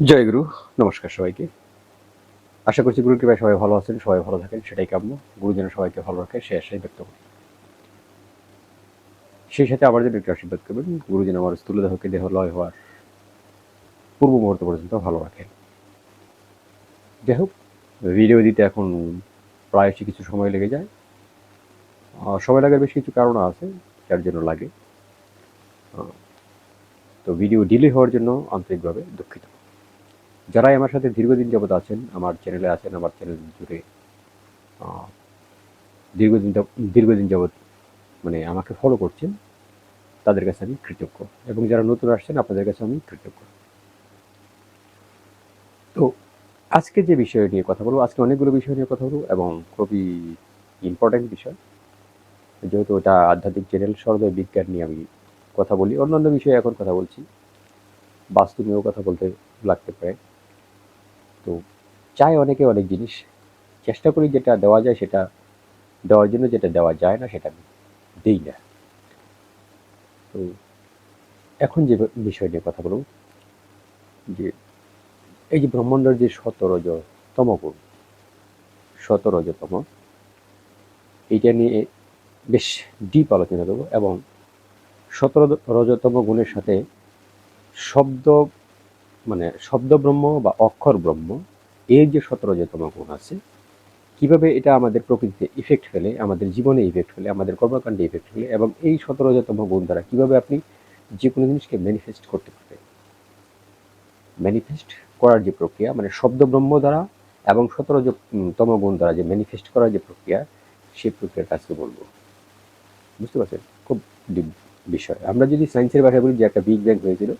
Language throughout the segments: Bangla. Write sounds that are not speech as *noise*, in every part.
জয় গুরু, নমস্কার সবাইকে। আশা করছি গুরু কৃপায় সবাই ভালো আছেন, সবাই ভালো থাকেন, সেটাই কাম্য। গুরু যেন সবাইকে ভালো রাখে, সে আশাই ব্যক্ত করি। সেই সাথে আবার জন্য একটু আশীর্বাদ করবেন, গুরু যেন আমার স্থূল দেহকে দেহ লয় হওয়ার পূর্ব মুহূর্ত পর্যন্ত ভালো রাখেন। যাই হোক ভিডিও দিতে এখন প্রায়শই কিছু সময় লেগে যায়। সময় লাগার বেশ কিছু কারণ আছে, যার জন্য লাগে। তো ভিডিও ডিলে হওয়ার জন্য আন্তরিকভাবে দুঃখিত। যারাই আমার সাথে দীর্ঘদিন যাবত আছেন, আমার চ্যানেলে আছেন, আমার চ্যানেল জুড়ে দীর্ঘদিন দীর্ঘদিন যাবত মানে আমাকে ফলো করছেন, তাদের কাছে আমি কৃতজ্ঞ। এবং যারা নতুন আসছেন, আপনাদের কাছে আমি কৃতজ্ঞ। তো আজকে যে বিষয় নিয়ে কথা বলব, আজকে অনেকগুলো বিষয় নিয়ে কথা বলব এবং খুবই ইম্পর্ট্যান্ট বিষয়। যেহেতু ওটা আধ্যাত্মিক চ্যানেল সর্বদয় বিজ্ঞান নিয়ে আমি কথা বলি, অন্যান্য বিষয়ে এখন কথা বলছি। বাস্তু নিয়েও কথা বলতে লাগতে পারে। তো চাই অনেকে অনেক জিনিস। চেষ্টা করি যেটা দেওয়া যায় সেটা দেওয়ার জন্য যেটা দেওয়া যায় না সেটা আমি দিই না। তো এখন যে বিষয় নিয়ে কথা বলব, যে এই যে ব্রহ্মাণ্ডের যে শতরজ তমগুণ শতরজতম এইটা নিয়ে বেশ ডিপ আলোচনা করব এবং সতেরো রজতম গুণের সাথে শব্দ মানে শব্দ ব্রহ্ম বা অক্ষর ব্রহ্ম এর যে সতেরোজতম গুণ আছে, কীভাবে এটা আমাদের প্রকৃতিতে ইফেক্ট ফেলে, আমাদের জীবনে ইফেক্ট ফেলে, আমাদের কর্মকাণ্ডে ইফেক্ট ফেলে, এবং এই সতেরোজতম গুণ দ্বারা কীভাবে আপনি যে কোনো জিনিসকে ম্যানিফেস্ট করতে পারবেন? ম্যানিফেস্ট করার যে প্রক্রিয়া মানে শব্দ ব্রহ্ম দ্বারা এবং সতেরো তম গুণ দ্বারা যে ম্যানিফেস্ট করার যে প্রক্রিয়া সেই প্রক্রিয়ার কাজকে বলব। বুঝতে পারছেন? খুব ডিপ বিষয়। আমরা যদি সায়েন্সের ভাষায় বলি, যে একটা বিগ ব্যাং হয়েছিল,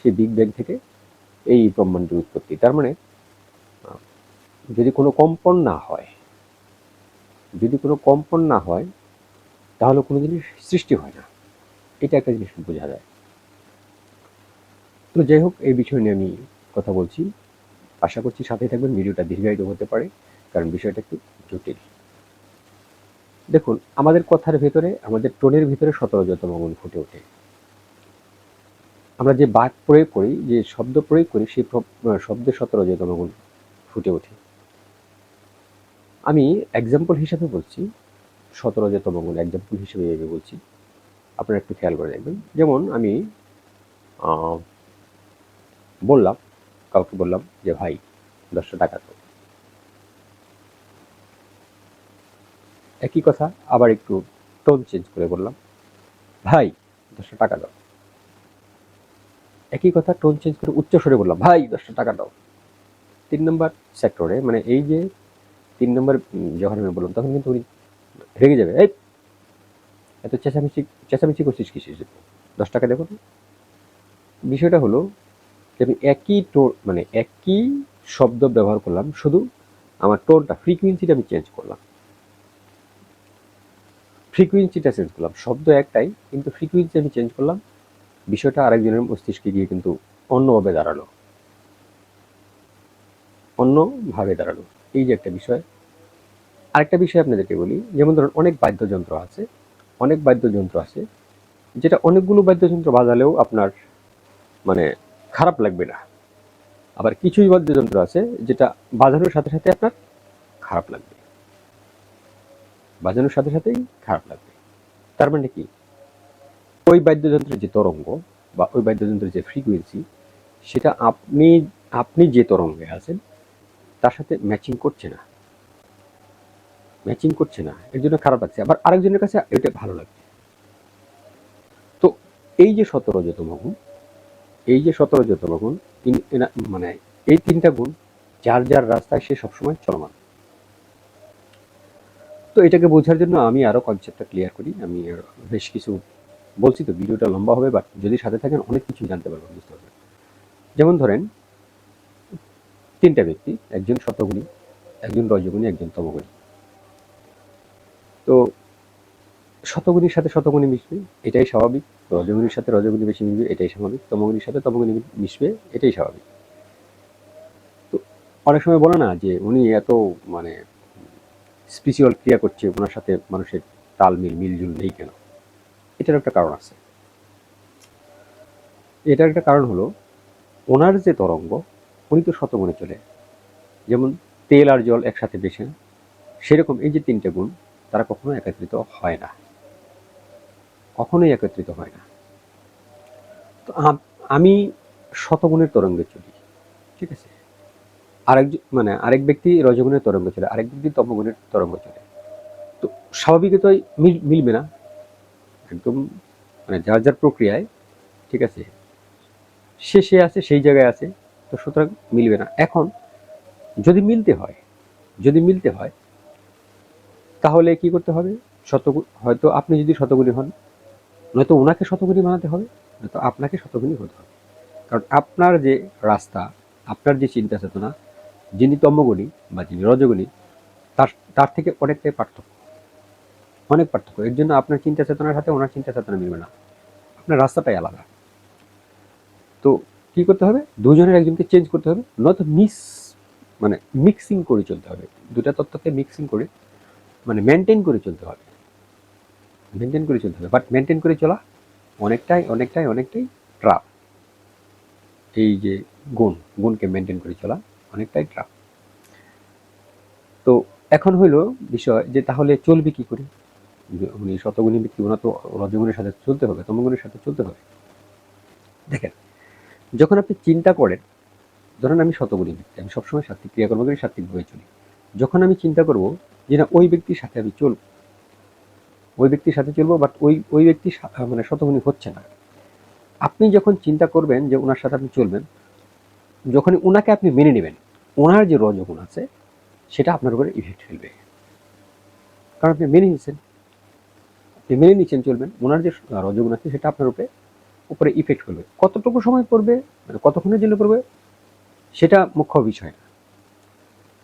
সেই বিগ ব্যাং থেকে এই ব্রহ্মাণ্ডের উৎপত্তি। তার মানে যদি কোনো কম্পন না হয়, যদি কোনো কম্পন না হয়, তাহলে কোনো জিনিস সৃষ্টি হয় না। এটা একটা জিনিস বোঝা যায়। তো যাই হোক, এই বিষয় নিয়ে আমি কথা বলছি। আশা করছি সাথে থাকবেন, ভিডিওটা দীর্ঘায়িত হতে পারে, কারণ বিষয়টা একটু জটিল। দেখুন, আমাদের কথার ভেতরে, আমাদের টোনের ভিতরে সতেরোজতম গুণ ফুটে ওঠে। আমরা যে বাক প্রয়োগ করি যে শব্দ প্রয়োগ করি সেই শব্দের শব্দে সতেরোজতম গুণ ফুটে ওঠে। আমি এক্সাম্পল হিসাবে বলছি সতেরোজতম গুণ এক্সাম্পল হিসেবে আমি বলছি। আপনারা একটু খেয়াল করে দেখবেন। যেমন আমি বললাম, কাউকে বললাম যে, ভাই, দশটা টাকা তো একই কথা, আবার একটু টোন চেঞ্জ করে বললাম, ভাই, দশটা টাকা দাও। একই কথা টোন চেঞ্জ করে উচ্চ স্বরে বললাম, ভাই দশটা টাকা দাও। তিন নম্বর সেক্টরে মানে এই যে তিন নম্বর যখন আমি বললাম, তখন কিন্তু উনি রেগে যাবে, এই, এত চেঁচামেচি চেঁচামেচি করছিস কিসের জন্য? দশ টাকা দেখো বিষয়টা হলো যে আমি একই টোন মানে একই শব্দ ব্যবহার করলাম, শুধু আমার টোনটা ফ্রিকুয়েন্সিটা আমি চেঞ্জ করলাম। ফ্রিকুয়েন্সিটা চেঞ্জ করলাম, শব্দ একটাই, কিন্তু ফ্রিকুয়েন্সি আমি চেঞ্জ করলাম বিষয়টা আরেকজনের মস্তিষ্কে গিয়ে কিন্তু অন্যভাবে দাঁড়াল। অন্যভাবে দাঁড়াল। এই যে একটা বিষয়। আরেকটা বিষয় আপনাদেরকে বলি, যেমন ধরুন অনেক বাদ্যযন্ত্র আছে, অনেক বাদ্যযন্ত্র আছে, যেটা অনেকগুলো বাদ্যযন্ত্র বাজালেও আপনার মানে খারাপ লাগবে না। আবার কিছুই বাদ্যযন্ত্র আছে, যেটা বাজানোর সাথে সাথে আপনার খারাপ লাগবে। বাজানোর সাথে সাথেই খারাপ লাগবে। তার মানে কি? ওই বাদ্যযন্ত্রের যে তরঙ্গ বা ওই বাদ্যযন্ত্রের যে ফ্রিকুয়েন্সি সেটা আপনি আপনি যে তরঙ্গে আছেন, তার সাথে ম্যাচিং করছে না। ম্যাচিং করছে না। এর জন্য খারাপ লাগছে। আবার আরেকজনের কাছে এটা ভালো লাগছে। তো এই যে সতেরোজতম গুণ, এই যে সতেরোজতম গুণ মানে এই তিনটা গুণ, যার যার রাস্তায় সে সবসময় চলমান। তো এটাকে বোঝার জন্য আমি আরও কনসেপ্টটা ক্লিয়ার করি। আমি বেশ কিছু বলছি তো, ভিডিওটা লম্বা হবে বাট যদি সাথে থাকেন, অনেক কিছু জানতে পারবেন, বুঝতে পারবেন। যেমন ধরেন, তিনটা ব্যক্তি, একজন শতগুণী একজন রজগুণী, একজন তমগুণী। তো শতগুণীর সাথে শতগুণী মিশবে, এটাই স্বাভাবিক। রজগুণীর সাথে রজগুণী বেশি মিশবে, এটাই স্বাভাবিক। তমগুণীর সাথে তমগুণী মিশবে, এটাই স্বাভাবিক। তো, অনেক সময় বলে না যে, উনি এত মানে স্পিরিচুয়াল ক্রিয়া করছে, ওনার সাথে মানুষের তাল মিল মিলজুল নেই কেন? এটার একটা কারণ আছে। এটার একটা কারণ হলো, ওনার যে তরঙ্গ, উনি তো শতগুণে চলে। যেমন তেল আর জল একসাথে বেশে সেরকম এই যে তিনটে গুণ, তারা কখনো একত্রিত হয় না। কখনোই একত্রিত হয় না। তো আম- শতগুণের তরঙ্গে চলি, ঠিক আছে? আরেক মানে আরেক ব্যক্তি রজগুণের তরঙ্গ চলে, আরেক ব্যক্তি তমগুণের তরঙ্গ চলে। তো স্বাভাবিকতই মিল, মিলবে না? একদম মানে যার যার প্রক্রিয়ায়, ঠিক আছে? সে সে আছে, সেই জায়গায় আছে, তো সুতরাং মিলবে না। এখন যদি মিলতে হয়, যদি মিলতে হয়, তাহলে কি করতে হবে? শতগুণ হয়তো আপনি যদি শতগুণী হন, নয়তো ওনাকে শতগুণী বানাতে হবে, নয়তো আপনাকে শতগুণী হতে হবে। কারণ আপনার যে রাস্তা, আপনার যে চিন্তা চেতনা, যিনি তমগুণী বা যিনি রজগুণী, তার তার থেকে অনেকটাই পার্থক্য। অনেক পার্থক্য। এর জন্য আপনার চিন্তা চেতনার সাথে ওনার চিন্তা চেতনা মিলবে না। আপনার রাস্তাটাই আলাদা। তো কি করতে হবে? দুজনের একজনকে চেঞ্জ করতে হবে। নয়তো মিস মানে মিক্সিং করে চলতে হবে। দুটা তত্ত্বকে মিক্সিং করে মানে মেনটেন করে চলতে হবে। মেনটেন করে চলতে হবে। বাট মেনটেন করে চলা অনেকটাই অনেকটাই অনেকটাই ট্রাপ এই যে গুণ, গুণকে মেনটেন করে চলা অনেকটাই ট্রাপ তো এখন হইল বিষয় যে তাহলে চলবে কি করে? উনি শতগুণী ব্যক্তি, ওনার তো রজগুণের সাথে চলতে হবে, তমগুণের সাথে চলতে হবে। দেখেন, যখন আপনি চিন্তা করেন, ধরেন আমি শতগুণী ব্যক্তি, আমি সবসময় সাত্বিক ক্রিয়াকর্ম ক্রিয়াকর্মগুলি সাত্বিকভাবে চলি। যখন আমি চিন্তা করব যে না, ওই ব্যক্তির সাথে আমি চলব, ওই ব্যক্তির সাথে চলবো বাট ওই ওই ব্যক্তি মানে শতগুণী হচ্ছে না। আপনি যখন চিন্তা করবেন যে ওনার সাথে আপনি চলবেন যখন ওনাকে আপনি মেনে নেবেন, ওনার যে রজগুণ আছে, সেটা আপনার উপরে ইফেক্ট ফেলবে। কারণ আপনি মেনে নিচ্ছেন আপনি মেনে নিচ্ছেন, চলবেন, ওনার যে রজগুণ আছে, সেটা আপনার উপরে উপরে ইফেক্ট ফেলবে কতটুকু সময় পড়বে মানে কতক্ষণের জন্য পড়বে, সেটা মুখ্য বিষয় না।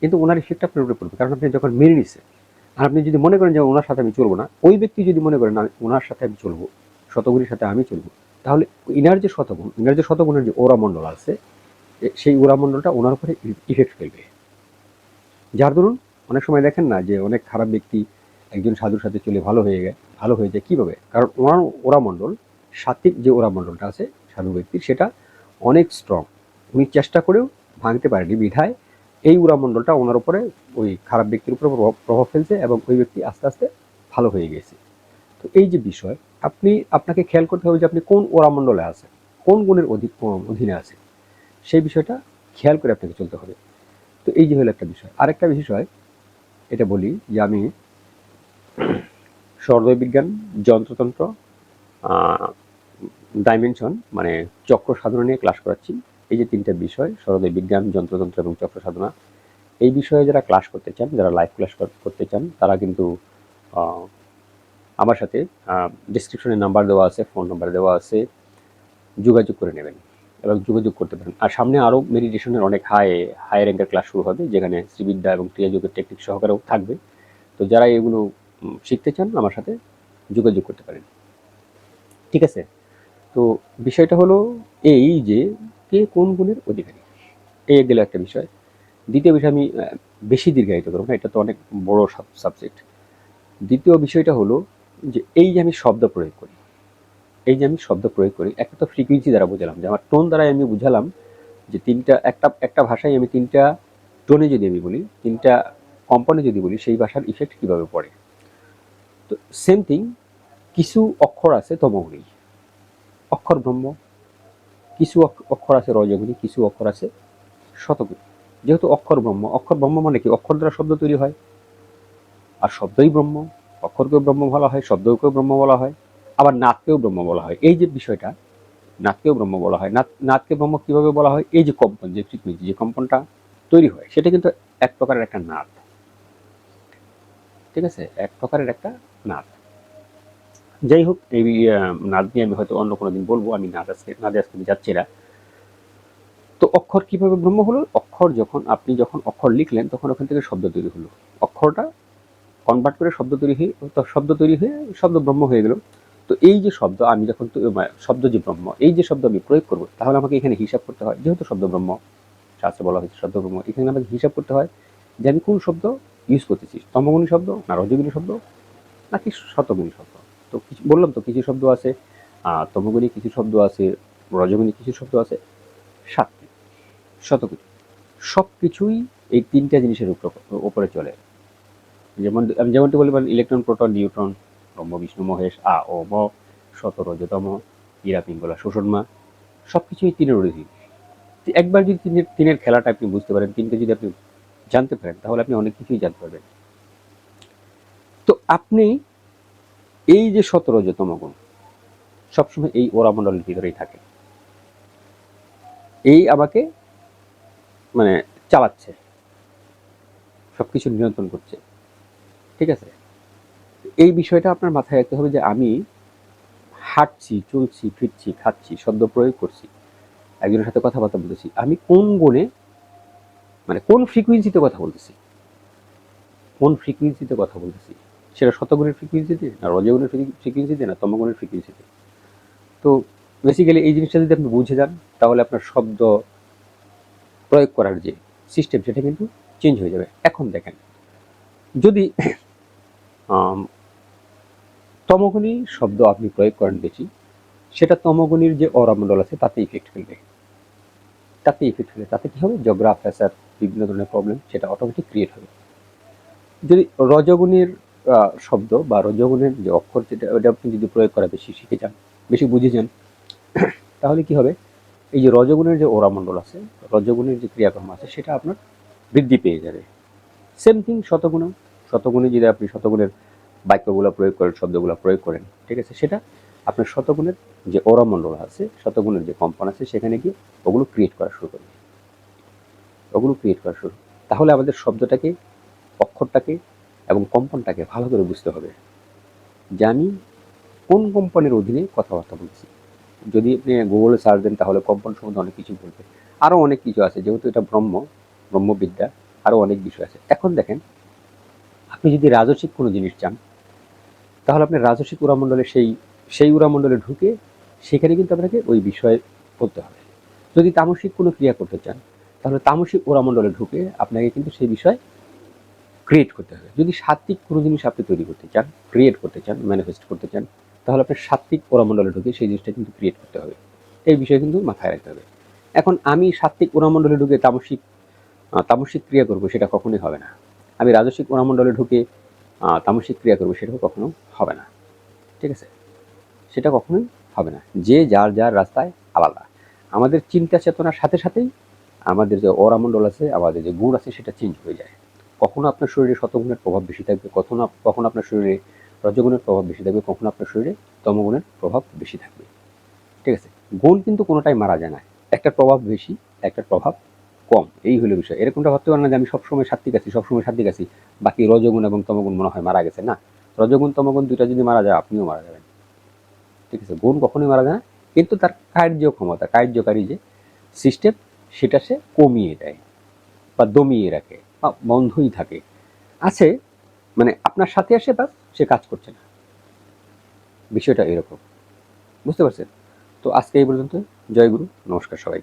কিন্তু ওনার ইফেক্ট আপনার উপরে পড়বে। কারণ আপনি যখন মেনে নিচ্ছেন, আর আপনি যদি মনে করেন যে ওনার সাথে আমি চলবো না, ওই ব্যক্তি যদি মনে করেন ওনার সাথে আমি চলবো, শতগুণের সাথে আমি চলবো তাহলে ইনার যে শতগুণ, ইনার যে শতগুণের যে ওরা মণ্ডল আছে সেই ওরা মণ্ডলটা ওনার উপরে ইফেক্ট ফেলবে। যার দরুন, অনেক সময় দেখেন না যে, অনেক খারাপ ব্যক্তি একজন সাধুর সাথে চলে ভালো হয়ে যায় ভালো হয়ে যায় কীভাবে? কারণ ওনার ওরা মণ্ডল, সাত্বিক যে ওরা মণ্ডলটা আছে, সাধু ব্যক্তির, সেটা অনেক স্ট্রং উনি চেষ্টা করেও ভাঙতে পারেনি বিধায়। এই উড়া মণ্ডলটা ওনার উপরে ওই খারাপ ব্যক্তির উপরে প্রভাব- ফেলছে এবং ওই ব্যক্তি আস্তে আস্তে ভালো হয়ে গেছে। তো এই যে বিষয়, আপনি, আপনাকে খেয়াল করতে হবে যে আপনি কোন ওরা মণ্ডলে আছেন, কোন গুণের অধি, অধীনে আছে সেই বিষয়টা খেয়াল করে আপনাকে চলতে হবে। তো এই যে হলো একটা বিষয়। আরেকটা বিষয়, এটা বলি যে আমি সর্বয় বিজ্ঞান যন্ত্রতন্ত্র ডাইমেনশন মানে চক্র সাধনা নিয়ে ক্লাস করাচ্ছি। এই যে তিনটা বিষয়, সরদয় বিজ্ঞান, যন্ত্রতন্ত্র এবং চক্র সাধনা, এই বিষয়ে যারা ক্লাস করতে চান, যারা লাইভ ক্লাস করতে চান, তারা কিন্তু আমার সাথে ডিসক্রিপশনে নাম্বার দেওয়া আছে ফোন নাম্বার দেওয়া আছে, যোগাযোগ করে নেবেন এবং যোগাযোগ করতে পারেন। আর সামনে আরও মেডিটেশনের অনেক হাই হাই র্যাঙ্কের ক্লাস শুরু হবে, যেখানে শ্রীবিদ্যা এবং ক্রিয়াযোগের টেকনিক সহকারেও থাকবে। তো যারা এগুলো শিখতে চান, আমার সাথে যোগাযোগ করতে পারেন। ঠিক আছে? তো বিষয়টা হলো এই যে কে কোন গুণের অধিকারী। এই গেল একটা বিষয়। দ্বিতীয় বিষয় আমি বেশি দীর্ঘায়িত করব না, এটা তো অনেক বড় সাবজেক্ট দ্বিতীয় বিষয়টা হলো যে এই যে আমি শব্দ প্রয়োগ করি, এই যে আমি শব্দ প্রয়োগ করি, একটা তো ফ্রিকুয়েন্সি দ্বারা বোঝালাম, যে আমার টোন দ্বারাই আমি বুঝালাম যে তিনটা, একটা একটা ভাষায় আমি তিনটা টোনে যদি আমি বলি, তিনটা কম্পনে যদি বলি, সেই ভাষার ইফেক্ট কীভাবে পড়ে? তো সেম থিং কিছু অক্ষর আছে তমগুণী। অক্ষর ব্রহ্ম, কিছু অক্ষর আছে রজগুণী, কিছু অক্ষর আছে শতগুণী। যেহেতু অক্ষর ব্রহ্ম অক্ষর ব্রহ্ম মানে কি? অক্ষর দ্বারা শব্দ তৈরি হয়। আর শব্দই ব্রহ্ম, অক্ষরকেও ব্রহ্ম বলা হয়, শব্দকেও ব্রহ্ম বলা হয়, আবার নাথকেও ব্রহ্ম বলা হয়। এই যে বিষয়টা নাথকেও ব্রহ্ম বলা হয়। নাথ নাথকে ব্রহ্ম কীভাবে বলা হয়? এই যে কম্পন, যে ফ্রিকুয়েন্সি যে কম্পনটা তৈরি হয়, সেটা কিন্তু এক প্রকারের একটা নাথ ঠিক আছে? এক প্রকারের একটা নাথ যাই হোক এই নাদ নিয়ে আমি হয়তো অন্য কোনো দিন বলব, আমি নাদ আজকে, নাদে আজকে আমি যাচ্ছি না। তো অক্ষর কীভাবে ব্রহ্ম হলো? অক্ষর যখন, আপনি যখন অক্ষর লিখলেন, তখন ওখান থেকে শব্দ তৈরি হলো। অক্ষরটা কনভার্ট করে শব্দ তৈরি হয়ে শব্দ তৈরি হয়ে শব্দ ব্রহ্ম হয়ে গেল। তো এই যে শব্দ, আমি যখন শব্দ যে ব্রহ্ম, এই যে শব্দ আমি প্রয়োগ করব, তাহলে আমাকে এখানে হিসাব করতে হয়, যেহেতু শব্দ ব্রহ্ম, শাস্ত্রে বলা হয়েছে শব্দ ব্রহ্ম, এখানে আমাকে হিসাব করতে হয় যে আমি কোন শব্দ ইউজ করতেছি, তমগুণী শব্দ না রজগুণী শব্দ? নাকি শতগুণী শব্দ তো কিছু, বললাম তো কিছু শব্দ আছে তমগুণী কিছু শব্দ আছে, রজগুণী কিছু শব্দ আছে, সাতটি, শতগুণী। সব কিছুই এই তিনটা জিনিসের উপর চলে। যেমন, আমি যেমনটি বলি ইলেকট্রন, প্রোটন, নিউট্রন, ব্রহ্ম, বিষ্ণু, মহেশ, আ, ও ম শত, রজতম, ইরা, পিঙ্গলা শোষণ মা সব কিছুই তিনের অধীন একবার যদি তিনের তিনের খেলাটা আপনি বুঝতে পারেন তিনটে যদি আপনি জানতে পারেন, তাহলে আপনি অনেক কিছুই জানতে পারবেন। তো আপনি এই যে সতেরোজতম গুণ, সবসময় এই ওরামণ্ডলের ভিতরেই থাকে। এই আমাকে মানে চালাচ্ছে, সবকিছু নিয়ন্ত্রণ করছে। ঠিক আছে? এই বিষয়টা আপনার মাথায় রাখতে হবে যে আমি হাঁটছি, চলছি, ফিরছি, খাচ্ছি, শব্দ প্রয়োগ করছি, একজনের সাথে কথাবার্তা বলতেছি, আমি কোন গুণে মানে কোন ফ্রিকুয়েন্সিতে কথা বলতেছি? কোন ফ্রিকুয়েন্সিতে কথা বলতেছি? সেটা শতগুণের ফ্রিকুয়েন্সিতে না রজগুণের ফ্রিকুয়েন্সিতে না তমগুণের ফ্রিকুয়েন্সিতে তো বেসিক্যালি এই জিনিসটা যদি আপনি বুঝে যান, তাহলে আপনার শব্দ প্রয়োগ করার যে সিস্টেম সেটা কিন্তু চেঞ্জ হয়ে যাবে। এখন দেখেন, যদি তমগুণী শব্দ আপনি প্রয়োগ করেন বেশি, সেটা তমগুণীর যে অরামণ্ডল আছে, তাতে ইফেক্ট ফেলবে। তাতে ইফেক্ট ফেলে তাতে কী হবে? জগ্রাফ ফ্যাসার বিভিন্ন ধরনের প্রবলেম সেটা অটোমেটিক ক্রিয়েট হবে। যদি রজগুণের শব্দ বা রজগুণের যে অক্ষর যেটা, ওটা আপনি যদি প্রয়োগ করা বেশি শিখে যান, বেশি বুঝে যান, *clears throat* তাহলে কি হবে? এই যে রজগুণের যে ওরামণ্ডল আছে রজগুণের যে ক্রিয়াকর্ম আছে, সেটা আপনার বৃদ্ধি পেয়ে যাবে। Same thing শতগুণ। শতগুণে যদি আপনি শতগুণের বাক্যগুলো প্রয়োগ করেন, শব্দগুলো প্রয়োগ করেন, ঠিক আছে? সেটা আপনার শতগুণের যে ওরামণ্ডল আছে, শতগুণের যে কম্পন আছে, সেখানে গিয়ে ওগুলো ক্রিয়েট করা শুরু করবে। ওগুলো ক্রিয়েট করা শুরু। তাহলে আমাদের শব্দটাকে, অক্ষরটাকে এবং কম্পনটাকে ভালো করে বুঝতে হবে যে আমি কোন কম্পনের অধীনে কথাবার্তা বলছি। যদি আপনি গুগলে সার্চ দেন, তাহলে কম্পন সম্বন্ধে অনেক কিছু বলবে। আরও অনেক কিছু আছে, যেহেতু এটা ব্রহ্ম, ব্রহ্মবিদ্যা আরও অনেক বিষয় আছে। এখন দেখেন, আপনি যদি রাজসিক কোনো জিনিস চান, তাহলে আপনি রাজসিক উড়ামণ্ডলে সেই সেই উড়ামণ্ডলে ঢুকে সেখানে কিন্তু আপনাকে ওই বিষয়ে বলতে হবে। যদি তামসিক কোনো ক্রিয়া করতে চান, তাহলে তামসিক ওরামণ্ডলে ঢুকে আপনাকে কিন্তু সেই বিষয় ক্রিয়েট করতে হবে। যদি সাত্বিক কোনো জিনিস আপনি তৈরি করতে চান ক্রিয়েট করতে চান ম্যানিফেস্ট করতে চান, তাহলে আপনার সাত্বিক ওরামণ্ডলে ঢুকে সেই জিনিসটা কিন্তু ক্রিয়েট করতে হবে। এই বিষয়ে কিন্তু মাথায় রাখতে হবে। এখন আমি সাত্বিক ওরামণ্ডলে ঢুকে তামসিক তামসিক ক্রিয়া করব সেটা কখনোই হবে না। আমি রাজস্বিক ওরামণ্ডলে ঢুকে তামসিক ক্রিয়া করব সেটাও কখনো হবে না। ঠিক আছে? সেটা কখনোই হবে না। যে যার যার রাস্তায় আলাদা। আমাদের চিন্তা চেতনার সাথে সাথেই আমাদের যে অরামণ্ডল আছে, আমাদের যে গুণ আছে, সেটা চেঞ্জ হয়ে যায়। কখনো আপনার শরীরে শতগুণের প্রভাব বেশি থাকবে, কখনো কখনো আপনার শরীরে রজগুণের প্রভাব বেশি থাকবে, কখনো আপনার শরীরে তমগুণের প্রভাব বেশি থাকবে। ঠিক আছে? গুণ কিন্তু কোনোটাই মারা যায় না। একটা প্রভাব বেশি, একটা প্রভাব কম। এই হলো বিষয়। এরকমটা ভাবতে পারেন না যে আমি সবসময় সাত্বিক আছি, সবসময় সাত্বিক আছি। বাকি রজগুণ এবং তমগুণ মনে হয় মারা গেছে, না? রজগুণ, তমগুণ দুইটা যদি মারা যায়, আপনিও মারা যাবেন। ঠিক আছে? গুণ কখনোই মারা যায় না। কিন্তু তার কার্য ক্ষমতা, কার্যকারী যে সিস্টেম সেটা সে কমিয়ে দেয় বা দমিয়ে রাখে। বন্ধই থাকে। আছে মানে আপনার সাথে আসে বা সে কাজ করছে না। বিষয়টা এরকম। বুঝতে পারছেন? তো আজকে এই পর্যন্ত জয়গুরু নমস্কার সবাইকে।